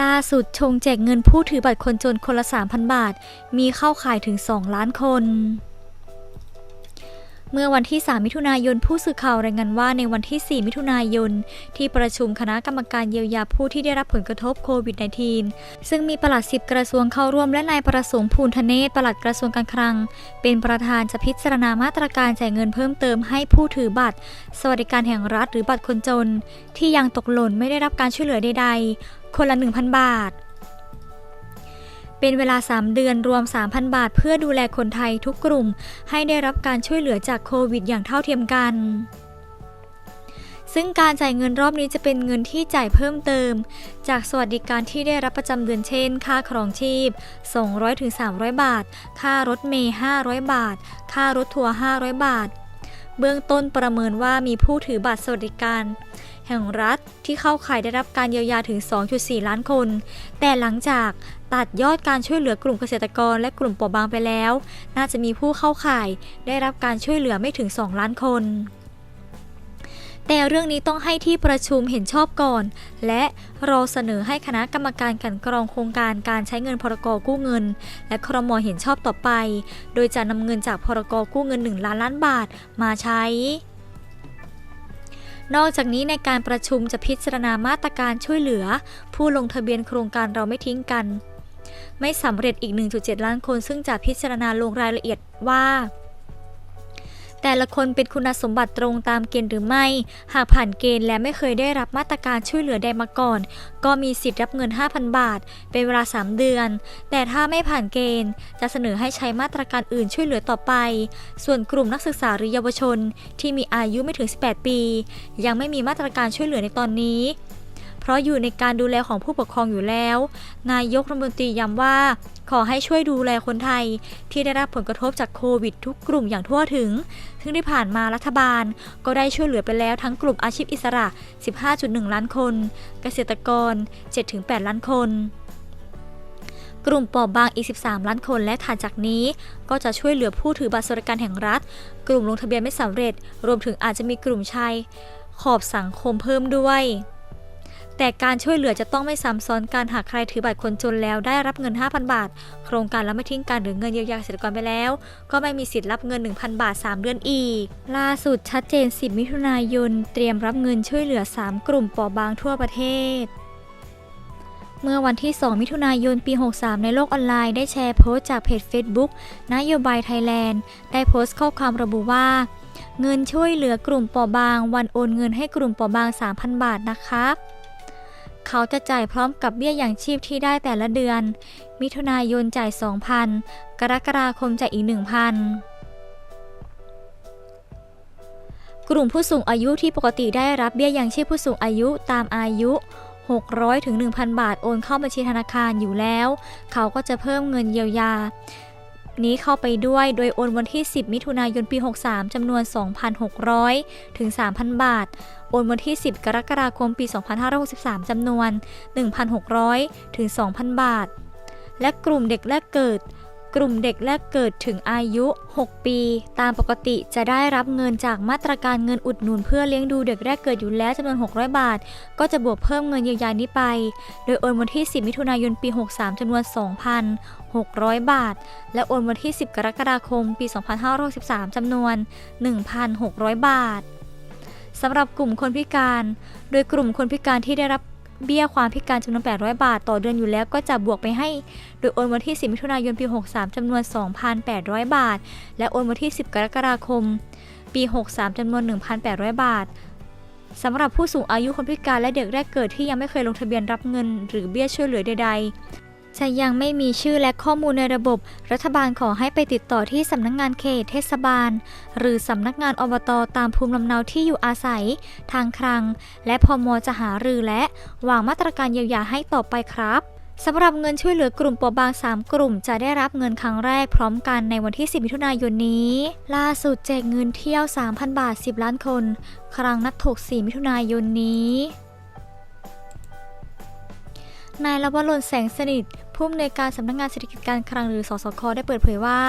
ล่าสุดชงแจกเงินผู้ถือบัตรคนจนคนละ 3,000 บาท มีเข้าขายถึง 2 ล้านคน เมื่อวันที่ 3 มิถุนายนผู้สื่อข่าวรายงานว่าในวันที่ 4 มิถุนายน ที่ประชุมคณะกรรมการเยียวยาผู้ที่ได้รับผลกระทบโควิด -19 ซึ่งมีปลัดสิบกระทรวงเข้าร่วมและนายประสงค์ภูลธเนศปลัดกระทรวงการคลัง เป็นประธานจะพิจารณามาตรการจ่ายเงินเพิ่มเติมให้ผู้ถือบัตร สวัสดิการแห่งรัฐหรือบัตรคนจน ที่ยังตกหล่นไม่ได้รับการช่วยเหลือใดๆ คนละ 1,000 บาท เป็นเวลา 3 เดือนรวม 3,000 บาท เพื่อดูแลคนไทยทุกกลุ่ม ให้ได้รับการช่วยเหลือจากโควิดอย่างเท่าเทียมกันซึ่งการจ่ายเงินรอบนี้จะเป็นเงินที่จ่ายเพิ่มเติม จากสวัสดิการที่ได้รับประจำเดือนเช่น ค่าครองชีพ 200-300 บาท ค่ารถเมล์500 บาท ค่ารถทัวร์500 บาท เบื้องต้นประเมินว่ามีผู้ถือบัตรสวัสดิการ แห่งรัฐที่เข้าข่ายได้รับการเยียวยาถึง 2.4 ล้านคน แต่หลังจากตัดยอดการช่วยเหลือกลุ่มเกษตรกรและกลุ่มเปราะบางไปแล้ว น่าจะมีผู้เข้าข่ายได้รับการช่วยเหลือไม่ถึง 2 ล้านคนแต่เรื่องนี้ต้องให้ที่ประชุมเห็นชอบก่อน และรอเสนอให้คณะกรรมการกันกรองโครงการการใช้เงินพรกกู้เงิน และครมเห็นชอบต่อไป โดยจะนำเงินจากพรกกู้เงิน 1 ล้านล้านบาทมาใช้ นอกจากนี้ในการประชุมจะพิจารณามาตรการช่วยเหลือ ผู้ลงทะเบียนโครงการเราไม่ทิ้งกัน ไม่สำเร็จอีก 1.7 ล้านคนซึ่งจะพิจารณาลงรายละเอียดว่า แต่ละคนเป็นคุณสมบัติตรงตามเกณฑ์หรือไม่ หากผ่านเกณฑ์และไม่เคยได้รับมาตรการช่วยเหลือใดมาก่อน ก็มีสิทธิ์รับเงิน 5,000 บาท เป็นเวลา 3 เดือน แต่ถ้าไม่ผ่านเกณฑ์ จะเสนอให้ใช้มาตรการอื่นช่วยเหลือต่อไป ส่วนกลุ่มนักศึกษาหรือเยาวชน ที่มีอายุไม่ถึง 18 ปี ยังไม่มีมาตรการช่วยเหลือในตอนนี้ เพราะอยู่ในการดูแลของผู้ปกครองอยู่แล้ว นายกรัฐมนตรีย้ำว่า ขอให้ช่วยดูแลคนไทย ที่ได้รับผลกระทบจากโควิดทุกกลุ่มอย่างทั่วถึง ซึ่งที่ผ่านมารัฐบาล ก็ได้ช่วยเหลือไปแล้วทั้งกลุ่มอาชีพอิสระ 15.1 ล้านคน เกษตรกร 7-8 ล้านคนกลุ่มเปราะบางอีก 13 ล้านคนและถัดจากนี้ ก็จะช่วยเหลือผู้ถือบัตรสวัสดิการแห่งรัฐ กลุ่มลงทะเบียนไม่สำเร็จ รวมถึงอาจจะมีกลุ่มชายขอบสังคมเพิ่มด้วย แต่การช่วยเหลือจะต้องไม่ซ้ำซ้อนการหากใครถือบัตรคนจนแล้วได้รับเงิน 5,000 บาท โครงการแล้วไม่ทิ้งกันหรือเงินเยียวยาเกษตรกรไปแล้ว ก็ไม่มีสิทธิ์รับเงิน 1,000 บาท 3 เดือนอีก ล่าสุดชัดเจน 10 มิถุนายน เตรียมรับเงินช่วยเหลือ 3 กลุ่มเปราะบางทั่วประเทศเมื่อวันที่ 2 มิถุนายน ปี 63 ในโลกออนไลน์ได้แชร์โพสต์จากเพจ Facebook นโยบายไทยแลนด์ ได้โพสต์ข้อความระบุว่า เงินช่วยเหลือกลุ่มเปราะบาง วันโอนเงินให้กลุ่มเปราะบาง 3,000 บาทนะครับ เขาจะจ่ายพร้อมกับเบี้ยอย่างชีพที่ได้แต่ละเดือน มิถุนายนจ่าย 2,000 กรกฎาคมจ่ายอีก 1,000 กลุ่มผู้สูงอายุที่ปกติได้รับเบี้ยยังชีพผู้สูงอายุตามอายุ 600ถึง1,000 บาทโอนเข้าบัญชีธนาคารอยู่แล้ว เขาก็จะเพิ่มเงินเยียวยา นี้เข้าไปด้วยโดยโอนวันที่ 10 มิถุนายนปี 63จำนวน 2,600ถึง3,000 บาท โอนวันที่ 10 กรกฎาคมปี 2563 จำนวน 1,600 ถึง 2,000 บาท และกลุ่มเด็กแรกเกิด กลุ่มเด็กแรกเกิดถึงอายุ 6 ปี ตามปกติจะได้รับเงินจากมาตรการเงินอุดหนุนเพื่อเลี้ยงดูเด็กแรกเกิดอยู่แล้วจำนวน 600 บาท ก็จะบวกเพิ่มเงินเยียวยานี้ไป โดยโอนวันที่ 10 มิถุนายนปี 63จำนวน 2,600 บาท และโอนวันที่ 10 กรกฎาคมปี 2563จำนวน 1,600 บาท สำหรับกลุ่มคนพิการ โดยกลุ่มคนพิการที่ได้รับเบี้ยความพิการจำนวน 800 บาท ต่อเดือนอยู่แล้วก็จะบวกไปให้ โดยโอนวันที่ 10 มิถุนายนปี 63 จำนวน 2,800 บาท และโอนวันที่ 10 กรกฎาคม ปี 63 จำนวน 1,800 บาทสำหรับผู้สูงอายุคนพิการและเด็กแรกเกิดที่ยังไม่เคยลงทะเบียนรับเงิน หรือเบี้ยช่วยเหลือใดๆ จะยังไม่มีชื่อและข้อมูลในระบบ รัฐบาลขอให้ไปติดต่อที่สำนักงงานเขตเทศบาล หรือสำนักงานอบตตามภูมิลำเนาที่อยู่อาศัย ทางคลัง และพมอจะหารือและวางมาตรการเยียวยาให้ต่อไปครับสำหรับเงินช่วยเหลือกลุ่มเปราะบาง 3 กลุ่ม จะได้รับเงินครั้งแรกพร้อมกันในวันที่ 10 มิถุนายนนี้ ล่าสุดแจกเงินเที่ยว 3,000 บาท 10 ล้านคน ครั้งนัดถก 4 มิถุนายนนี้ นายลวรนแสงสนิทผู้อำนวยการสำนักงานเศรษฐกิจการคลังหรือ สสค ได้เปิดเผยว่า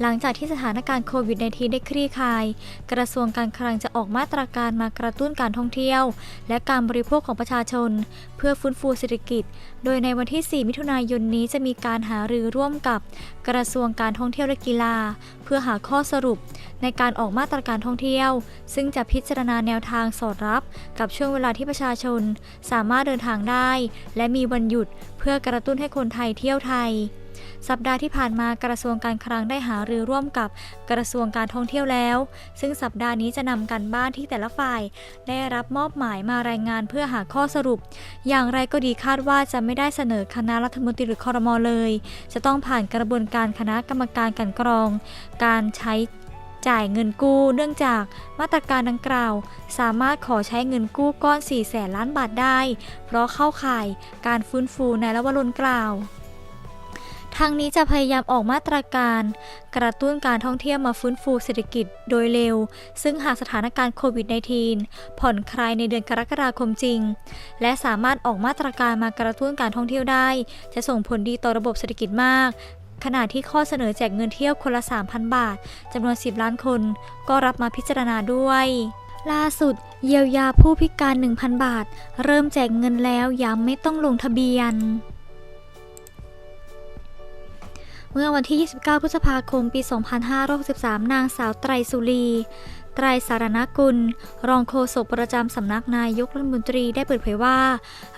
หลังจากที่สถานการณ์โควิด -19 ได้คลี่คลาย กระทรวงการคลังจะออกมาตรการมากระตุ้นการท่องเที่ยว และการบริโภคของประชาชน เพื่อฟื้นฟูเศรษฐกิจ โดยในวันที่ 4 มิถุนายนนี้จะมีการหารือร่วมกับ กระทรวงการท่องเที่ยวและกีฬา เพื่อหาข้อสรุป ในการออกมาตรการท่องเที่ยว ซึ่งจะพิจารณาแนวทางสอดรับ กับช่วงเวลาที่ประชาชน สามารถเดินทางได้ และมีวันหยุด เพื่อกระตุ้นให้คนไทยเที่ยวไทย สัปดาห์ที่ผ่านมากระทรวงการคลังได้หารือร่วมกับกระทรวงการท่องเที่ยวแล้ว ซึ่งสัปดาห์นี้จะนำกันบ้านที่แต่ละฝ่าย ได้รับมอบหมายมารายงานเพื่อหาข้อสรุป อย่างไรก็ดีคาดว่าจะไม่ได้เสนอคณะรัฐมนตรีหรือคอรมอเลย จะต้องผ่านกระบวนการคณะกรรมการกันกรอง การใช้ จ่ายเงินกู้ เนื่องจากมาตรการดังกล่าว สามารถขอใช้เงินกู้ก้อน 4 แสนล้านบาทได้ เพราะเข้าข่ายการฟื้นฟูในระวรนกล่าวทางนี้จะพยายามออกมาตรการ กระตุ้นการท่องเที่ยวมาฟื้นฟูเศรษฐกิจโดยเร็ว ซึ่งหากสถานการณ์โควิด -19 ผ่อนคลายในเดือนกรกฎาคมจริง และสามารถออกมาตรการมากระตุ้นการท่องเที่ยวได้ จะส่งผลดีต่อระบบเศรษฐกิจมาก ขณะที่ข้อเสนอแจกเงินเที่ยวคนละ 3,000 บาทจำนวน 10 ล้านคน ก็รับมาพิจารณาด้วยล่าสุด เยียวยาผู้พิการ 1,000 บาท เริ่มแจกเงินแล้วย้ำไม่ต้องลงทะเบียน เมื่อวันที่ 29 พฤษภาคม ปี 2563 นางสาวไตรสุรี ไตรสารณกุล รองโฆษกประจำสำนักนายกรัฐมนตรีได้เปิดเผยว่า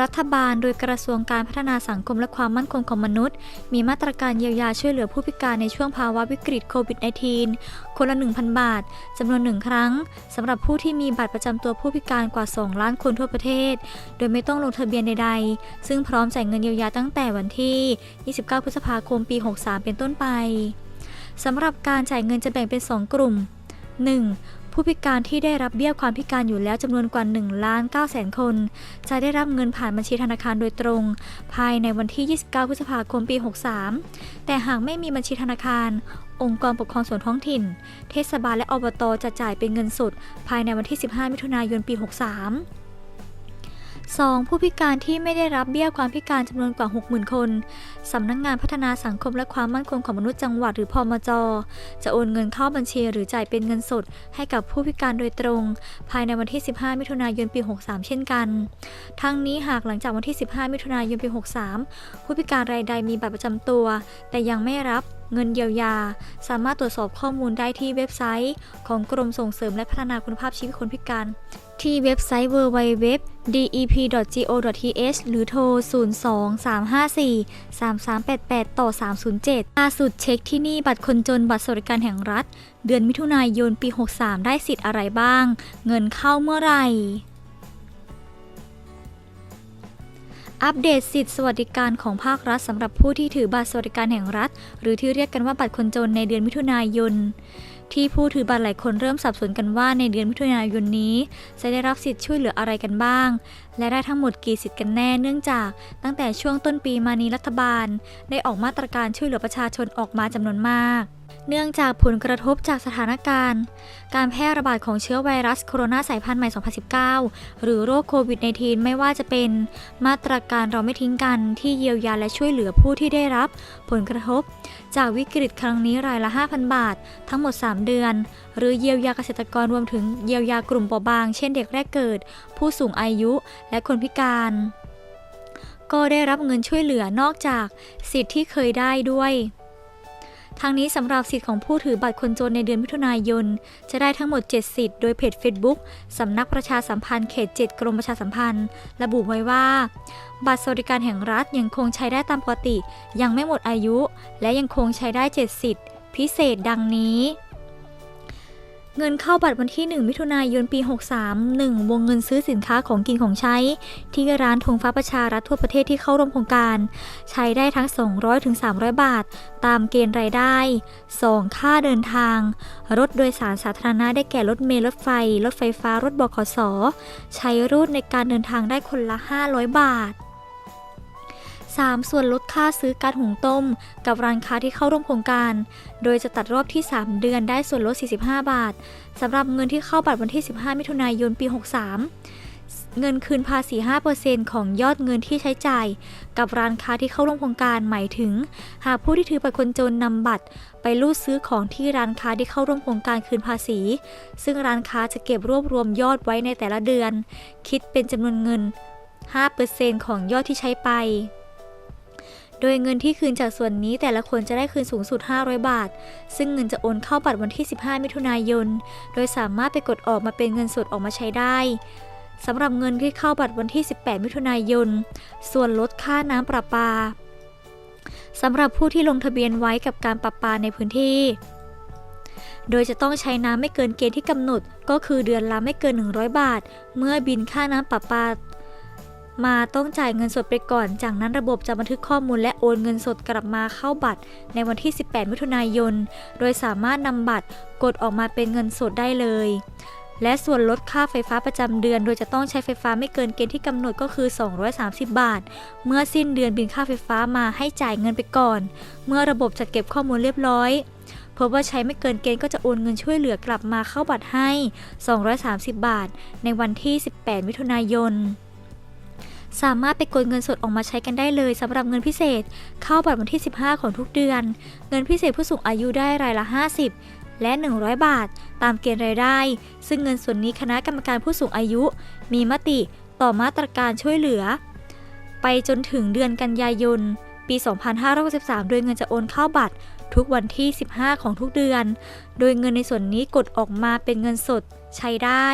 รัฐบาลโดยกระทรวงการพัฒนาสังคมและความมั่นคงของมนุษย์ มีมาตรการเยียวยาช่วยเหลือผู้พิการในช่วงภาวะวิกฤตโควิด -19 คนละ 1,000 บาทจำนวนหนึ่งครั้งสำหรับผู้ที่มีบัตรประจำตัวผู้พิการกว่า 2 ล้านคนทั่วประเทศ โดยไม่ต้องลงทะเบียนใดๆ ซึ่งพร้อมจ่ายเงินเยียวยาตั้งแต่วันที่ 29 พฤษภาคมปี 63 เป็นต้นไปสำหรับการจ่ายเงินจะแบ่งเป็น 2 กลุ่ม 1. ผู้พิการที่ได้รับเบี้ยความพิการอยู่แล้วจำนวนกว่า1ล้าน9แสนคน จะได้รับเงินผ่านบัญชีธนาคารโดยตรง ภายในวันที่ 29 พฤษภาคมปี 63 แต่หากไม่มีบัญชีธนาคาร องค์กรปกครองส่วนท้องถิ่น เทศบาลและอบตจะจ่ายเป็นเงินสดภายในวันที่ 15 มิถุนายนปี 63 2. ผู้พิการที่ไม่ได้รับเบี้ยความพิการจำนวนกว่า 60,000 คน สำนักงงานพัฒนาสังคมและความมั่นคงของมนุษย์จังหวัดหรือพอมจ จะโอนเงินเข้าบัญชีหรือจ่ายเป็นเงินสด ให้กับผู้พิการโดยตรง ภายในวันที่ 15 มิถุนายนปี 63 เช่นกัน ทั้งนี้หากหลังจากวันที่ 15 มิถุนายนปี 63 ผู้พิการรายใดมีบัตรประจำตัว แต่ยังไม่รับเงินเยียวยา สามารถตรวจสอบข้อมูลได้ที่เว็บไซต์ ของกรมส่งเสริมและพัฒนาคุณภาพชีวิตคนพิการ ที่เว็บไซต์ dep.go.th หรือโทร 02-354-3388 ต่อ 307 ล่าสุดเช็คที่นี่บัตรคนจนบัตรสวัสดิการแห่งรัฐ เดือนมิถุนายนปี 63 ได้สิทธิ์อะไรบ้าง เงินเข้าเมื่อไหร่ อัปเดตสิทธิสวัสดิการของภาครัฐสำหรับผู้ที่ถือบัตรสวัสดิการแห่งรัฐ หรือที่เรียกกันว่าบัตรคนจนในเดือนมิถุนายน ที่ผู้ถือบัตรหลายคนเริ่มสับสนกันว่าในเดือนมิถุนายนนี้ จะได้รับสิทธิ์ช่วยเหลืออะไรกันบ้างและได้ทั้งหมดกี่สิทธิ์กันแน่เนื่องจากตั้งแต่ช่วงต้นปีมานี้รัฐบาล ได้ออกมาตรการช่วยเหลือประชาชนออกมาจำนวนมาก เนื่องจากผลกระทบจากสถานการณ์ การแพร่ระบาดของเชื้อไวรัสโคโรนาสายพันธุ์ใหม่ 2019 หรือโรคโควิด -19 ไม่ว่าจะเป็น มาตรการเราไม่ทิ้งกันที่เยียวยาและช่วยเหลือผู้ที่ได้รับ ผลกระทบ จากวิกฤตครั้งนี้รายละ 5,000 บาท ทั้งหมด 3 เดือน หรือเยียวยาเกษตรกรรวมถึงเยียวยากลุ่มเปราะบาง เช่นเด็กแรกเกิด ผู้สูงอายุและคนพิการ ก็ได้รับเงินช่วยเหลือนอกจากสิทธิ์ที่เคยได้ด้วยทางนี้สำหรับสิทธิ์ของผู้ถือบัตรคนจนในเดือนมิถุนายน จะได้ทั้งหมด 7 สิทธิ์โดยเพจ Facebook สำนักประชาสัมพันธ์เขต 7 กรมประชาสัมพันธ์ ระบุไว้ว่า บัตรสวัสดิการแห่งรัฐยังคงใช้ได้ตามปกติ ยังไม่หมดอายุ และยังคงใช้ได้ 7 สิทธิ์ พิเศษดังนี้ เงินเข้าบัตรวันที่ 1 มิถุนายนปี 63 1 วงเงินซื้อสินค้าของกินของใช้ ที่ร้านธงฟ้าประชารัฐทั่วประเทศที่เข้าร่วมโครงการ ใช้ได้ทั้ง 200ถึง300 บาท ตามเกณฑ์รายได้ 2. ค่าเดินทาง รถโดยสารสาธารณะได้แก่รถเมล์รถไฟ รถไฟฟ้ารถบขส ใช้รูทในการเดินทางได้คนละ 500 บาท 3. ส่วนลดค่าซื้อการหุงต้ม กับร้านค้าที่เข้าร่วมโครงการ โดยจะตัดรอบที่ 3 เดือนได้ส่วนลด 45 บาทสำหรับเงินที่เข้าบัตรวันที่ 15 มิถุนายนปี 63 เงินคืนภาษี 5%ของยอดเงินที่ใช้จ่าย กับร้านค้าที่เข้าร่วมโครงการหมายถึง หากผู้ที่ถือบัตรคนจนนำบัตร ไปรูดซื้อของที่ร้านค้าที่เข้าร่วมโครงการคืนภาษี ซึ่งร้านค้าจะเก็บรวบรวมยอดไว้ในแต่ละเดือน คิดเป็นจำนวนเงิน5%ของยอดที่ใช้ไป โดยเงินที่คืนจากส่วนนี้แต่ละคนจะได้คืนสูงสุด 500 บาท ซึ่งเงินจะโอนเข้าบัตรวันที่ 15 มิถุนายน โดยสามารถไปกดออกมาเป็นเงินสดออกมาใช้ได้สำหรับเงินที่เข้าบัตรวันที่ 18 มิถุนายน ส่วนลดค่าน้ำประปาสำหรับผู้ที่ลงทะเบียนไว้กับการประปาในพื้นที่ โดยจะต้องใช้น้ำไม่เกินเกณฑ์ที่กำหนด ก็คือเดือนละไม่เกิน 100 บาท เมื่อบินค่าน้ำประปา มาต้องจ่ายเงินสดไปก่อน จากนั้นระบบจะบันทึกข้อมูลและโอนเงินสดกลับมาเข้าบัตร ในวันที่ 18 มิถุนายน โดยสามารถนำบัตรกดออกมาเป็นเงินสดได้เลย และส่วนลดค่าไฟฟ้าประจำเดือน โดยจะต้องใช้ไฟฟ้าไม่เกินเกณฑ์ที่กำหนดก็คือ 230 บาท เมื่อสิ้นเดือนบินค่าไฟฟ้ามาให้จ่ายเงินไปก่อน เมื่อระบบจัดเก็บข้อมูลเรียบร้อยพบว่าใช้ไม่เกินเกณฑ์ก็จะโอนเงินช่วยเหลือกลับมาเข้าบัตรให้ 230 บาท ในวันที่ 18 มิถุนายน สามารถไปกดเงินสดออกมาใช้กันได้เลยสำหรับเงินพิเศษ เข้าบัตรวันที่ 15 ของทุกเดือน เงินพิเศษผู้สูงอายุได้รายละ 50 และ 100 บาท ตามเกณฑ์รายได้ ซึ่งเงินส่วนนี้คณะกรรมการผู้สูงอายุ มีมติต่อมาตรการช่วยเหลือ ไปจนถึงเดือนกันยายน ปี 2563 โดยเงินจะโอนเข้าบัตรทุกวันที่ 15 ของทุกเดือน โดยเงินในส่วนนี้กดออกมาเป็นเงินสดใช้ได้